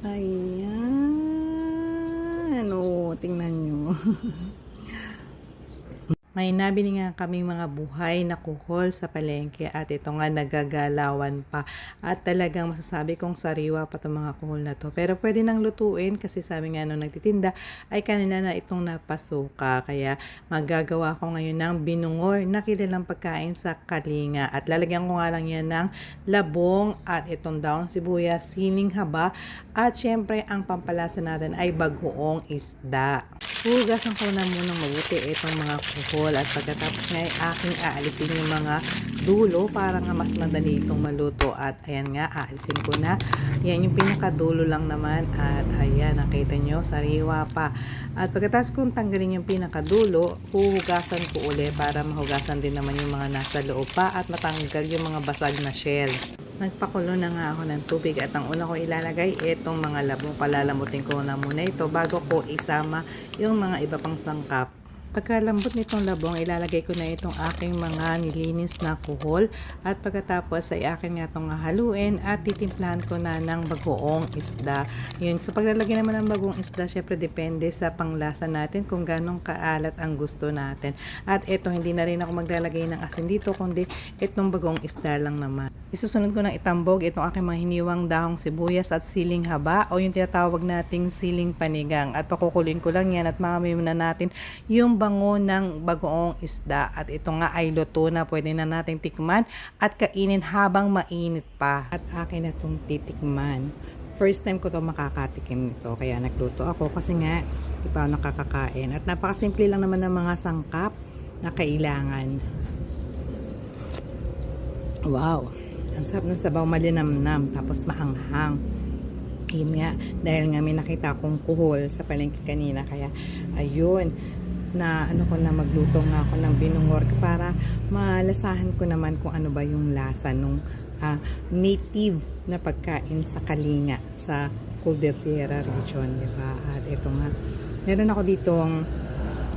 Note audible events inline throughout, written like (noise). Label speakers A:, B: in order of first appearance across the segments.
A: Ayan. O, tingnan nyo. (laughs) May nabili nga kaming mga buhay na kuhol sa palengke at ito nga nagagalawan pa. At talagang masasabi kong sariwa pa itong mga kuhol na to. Pero pwede nang lutuin kasi sabi nga nung nagtitinda ay kanina na itong napasuka. Kaya magagawa ko ngayon ng binungor na kilalang pagkain sa kalinga. At lalagyan ko nga lang yan ng labong at itong daon sibuyas, sining haba at syempre ang pampalasa natin ay bagoong isda. Hugasan ko na muna mabuti itong mga kuhol at pagkatapos nga ay aking aalisin yung mga dulo para nga mas madali itong maluto. At ayan nga aalisin ko na. Yan yung pinakadulo lang naman. At ayan nakita nyo sariwa pa. At pagkatapos kong tanggalin yung pinakadulo huhugasan ko uli para mahugasan din naman yung mga nasa loob pa at matanggal yung mga basag na shell Nagpakulo na nga ako ng tubig at ang una ko ilalagay itong mga labong. Palalamutin ko na muna ito bago ko isama yung mga iba pang sangkap. Pagkalambot nitong labong, ilalagay ko na itong aking mga nilinis na kuhol at pagkatapos ay akin nga itong haluin at titimplahan ko na ng bagoong isda. Yun, sa paglalagay naman ng bagoong isda, syempre depende sa panglasa natin kung ganong kaalat ang gusto natin. At ito, hindi na rin ako maglalagay ng asin dito, kundi itong bagoong isda lang naman. Isusunod ko ng itambog itong aking mga hiniwang dahong sibuyas at siling haba o yung tinatawag nating siling panigang. At pakukulin ko lang yan at na natin yung bango ng bagoong isda. At ito nga ay luto na pwede na nating tikman at kainin habang mainit pa. At akin na itong titikman. First time ko to makakatikim nito kaya nagluto ako kasi nga di pa ako nakakakain. At napakasimple lang naman ng mga sangkap na kailangan. Wow! Ang sarap ng sabaw malinamnam tapos maanghang. Yun nga, dahil nga may nakita akong kuhol sa palengke kanina kaya ayun na ano ko na magluto nga ako ng binungor para malasahan ko naman kung ano ba yung lasa nung ah, native na pagkain sa Kalinga sa Caldera region, di ba? At ito nga, meron ako ditong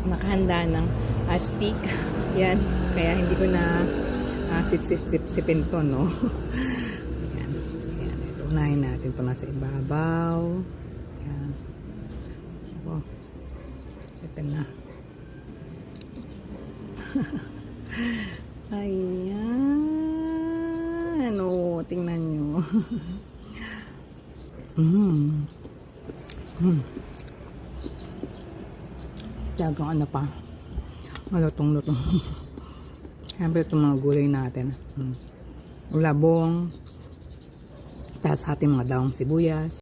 A: nakahanda ng ah, steak. Yan, kaya hindi ko na uh, sip, sip, sip, sipin to, no? (laughs) Ayan. Ayan. Ito, unahin natin ito nasa ibabaw. Ayan. Oh. Ito na. (laughs) Ayan. O, tingnan nyo. (laughs) mm. Mm. Tiyagang ano pa. Malutong-lutong. (laughs) Siyempre itong mga gulay natin. Hmm. Labong. Tapos ating mga daong sibuyas.